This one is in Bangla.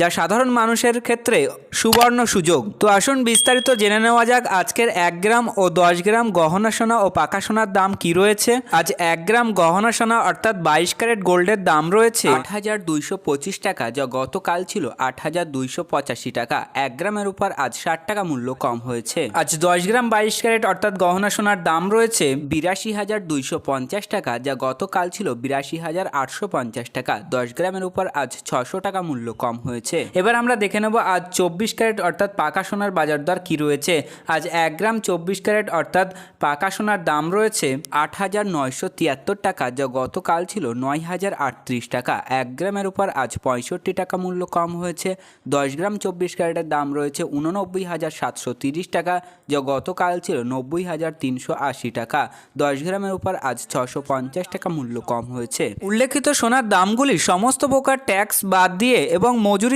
যা সাধারণ মানুষের ক্ষেত্রে সুবর্ণ সুযোগ। তো আসুন বিস্তারিত জেনে নেওয়া যাক আজকের এক গ্রাম ও দশ গ্রাম গহনা সোনা ও পাকা সোনার দাম কি রয়েছে। আজ এক গ্রাম গহনা সোনা অর্থাৎ বাইশ ক্যারেট গোল্ডের দাম রয়েছে আট হাজার দুইশো পঁচিশ টাকা, যা গতকাল ছিল আট হাজার দুইশো পঁচাশি টাকা। এক গ্রামের উপর আজ ষাট টাকা মূল্য কম হয়েছে। আজ দশ গ্রাম বাইশ ক্যারেট অর্থাৎ গহনা সোনার দাম রয়েছে বিরাশি হাজার দুইশো পঞ্চাশ টাকা, যা গতকাল ছিল বিরাশি হাজার আটশো পঞ্চাশ টাকা। দশ গ্রামের উপর আজ ছশো টাকা মূল্য কম হয়েছে। এবার আমরা দেখে নেব আজ চব্বিশ ক্যারেট অর্থাৎ পাকা সোনার বাজার দর কী রয়েছে। আজ এক গ্রাম চব্বিশ ক্যারেট অর্থাৎ পাকা সোনার দাম রয়েছে আট হাজার নয়শো তিয়াত্তর টাকা, যা গতকাল ছিল নয় হাজার আটত্রিশ টাকা। এক গ্রামের উপর আজ পঁয়ষট্টি টাকা মূল্য কম হয়েছে। দশ গ্রাম চব্বিশ ক্যারেটের দাম রয়েছে উননব্বই হাজার সাতশো তিরিশ টাকা, যা গতকাল ছিল নব্বই হাজার তিনশো আশি টাকা। দশ গ্রামের উপর আজ ছশো পঞ্চাশ টাকা মূল্য কম হয়েছে। উল্লেখিত সোনার দামগুলি সমস্ত প্রকার ট্যাক্স বাদ দিয়ে এবং মজুরি